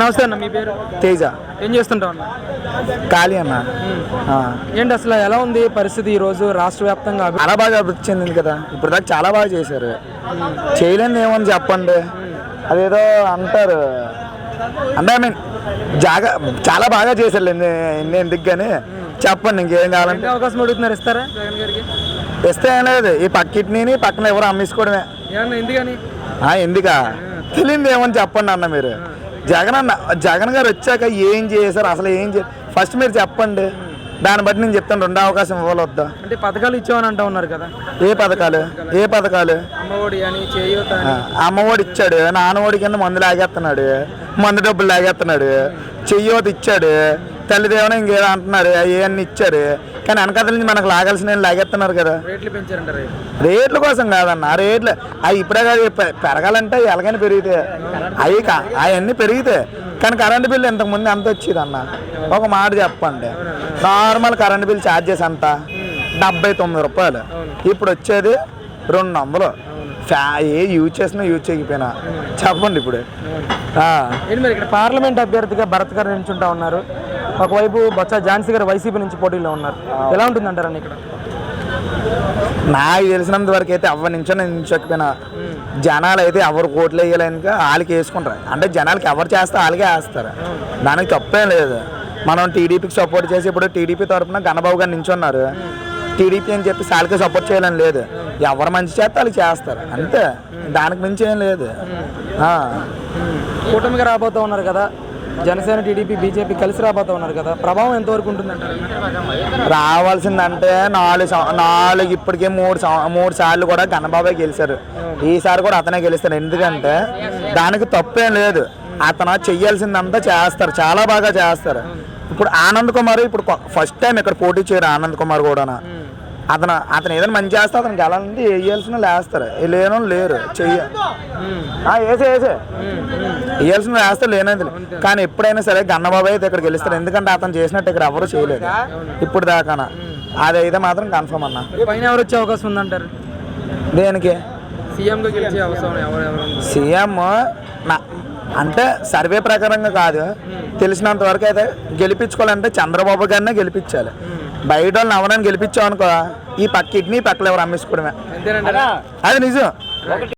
నమస్తే అన్న మీ పేరు? తేజ. ఏం చేస్తుంటావు అన్న? ఖాళీ అన్న. ఏంటి అసలు ఎలా ఉంది పరిస్థితి ఈ రోజు రాష్ట్ర వ్యాప్తంగా? చాలా బాగా అభివృద్ధి చెందింది కదా. ఇప్పుడు దాకా చాలా బాగా చేశారు. చేయలేని ఏమని చెప్పండి. అదేదో అంటారు. అంటే ఐ మీన్ జాగా చాలా బాగా చేశారు ఎన్ని ఎందుకు కానీ. చెప్పండి ఇంకేం కావాలంటే. అవకాశం అడుగుతున్నారు ఇస్తారా జగన్ గారికి? ఇస్తే ఏం లేదు. ఈ పక్కింటిని పక్కన ఎవరు అమ్మేసుకోవడమే. ఎందుకని? ఎందుకా? తెలియదు ఏమని చెప్పండి అన్న మీరు. జగన్ అన్న జగన్ గారు వచ్చాక ఏం చేశారు? అసలు ఏం చే ఫస్ట్ మీరు చెప్పండి. దాన్ని బట్టి నేను చెప్తాను. రెండో అవకాశం ఇవ్వాలి వద్దా అంటే పథకాలు ఇచ్చామని అంటా ఉన్నారు కదా. ఏ పథకాలు? ఏ పథకాలు? అమ్మఒడి అని చేయూత అమ్మఒడి ఇచ్చాడు. నాన్నఒడి కింద మందు లాగేస్తున్నాడు. మందు డబ్బులు లాగేస్తున్నాడు. చెయ్యోతి ఇచ్చాడు. తల్లిదేవన ఇంకేదో అంటున్నారు అవన్నీ ఇచ్చారు. కానీ వెనకాతల నుంచి మనకు లాగాల్సిన లాగేస్తున్నారు కదా. రేట్లు కోసం కాదన్న ఆ రేట్లు. అవి ఇప్పుడే కాదు పెరగాలంటే ఎలాగైనా పెరిగితే. అవి అవన్నీ పెరిగితే. కానీ కరెంట్ బిల్లు ఇంతకుముందు ఎంత వచ్చేది అన్న ఒక మాట చెప్పండి. నార్మల్ కరెంట్ బిల్ ఛార్జెస్ ఎంత? డెబ్బై తొమ్మిది రూపాయలు. ఇప్పుడు వచ్చేది రెండు వందలు. ఫ్యా ఏ యూజ్ చేసినా యూజ్ చేయకపోయినా. చెప్పండి ఇప్పుడు. పార్లమెంట్ అభ్యర్థిగా భరత్ గారు నిల్చుంటా ఉన్నారు? ఒకవైపు బొత్స ఝాన్సీ గారు వైసీపీ నుంచి పోటీలో ఉన్నారు. ఎలా ఉంటుంది అంటారని ఇక్కడ? నాకు తెలిసినంత వరకు అయితే ఎవరి నుంచో నేను నించకపోయినా జనాలు అయితే ఎవరు కోట్లు వేయాలనుక వాళ్ళకి వేసుకుంటారు. అంటే జనాలకి ఎవరు చేస్తే వాళ్ళకే వేస్తారు. దానికి తప్పేం లేదు. మనం టీడీపీకి సపోర్ట్ చేసి ఇప్పుడు టీడీపీ తరఫున గణబాబు గారు నించున్నారు. టీడీపీ అని చెప్పి వాళ్ళకే సపోర్ట్ చేయాలని లేదు. ఎవరు మంచి చేస్తే వాళ్ళకి చేస్తారు. అంతే. దానికి మించి ఏం లేదు. ఆ. కూటమిగా రాబోతూ ఉన్నారు కదా. జనసేన టీడీపీ బీజేపీ కలిసి రాబోతూ ఉన్నారు కదా. ప్రభావం ఎంతవరకు ఉంటుంది అంటారు రావాల్సిందంటే నాలుగు నాలుగు ఇప్పటికే మూడు మూడు సార్లు కూడా గణబాబాయ్ గెలిచారు. ఈసారి కూడా అతనే గెలుస్తారు ఎందుకంటే దానికి తప్పేం లేదు. అతను చెయ్యాల్సిందంతా చేస్తారు. చాలా బాగా చేస్తారు. ఇప్పుడు ఆనంద్ కుమార్ ఇప్పుడు ఫస్ట్ టైం ఇక్కడ పోటీ చేయరు ఆనంద్ కుమార్ కూడా అతను అతను ఏదైనా మంచి చేస్తే అతనికి వెళ్ళాలంటే వేయాల్సిన లేస్తారు. లేను లేరు. చెయ్య. ఆ, వేసే వేసే. వేయాల్సిన వేస్తే లేనేది. కానీ ఎప్పుడైనా సరే గన్నబాబాయ్ అయితే ఇక్కడ గెలుస్తారు. ఎందుకంటే అతను చేసినట్టు ఇక్కడ ఎవరు చేయలేదు. ఇప్పుడు దాకా అదైతే మాత్రం కన్ఫర్మ్ అన్న. పైన ఎవరు వచ్చే అవకాశం ఉందంటారు? దేనికి? ఉంది? సీఎం నా అంటే సర్వే ప్రకారంగా కాదు. తెలిసినంత వరకు అయితే గెలిపించుకోవాలంటే చంద్రబాబు గారినే గెలిపించాలి. బయట వాళ్ళని ఎవరైనా గెలిపించామనుకో ఈ పక్క కిడ్నీ పక్కలు ఎవరు అమ్మేసుకోవడమే. అది నిజం.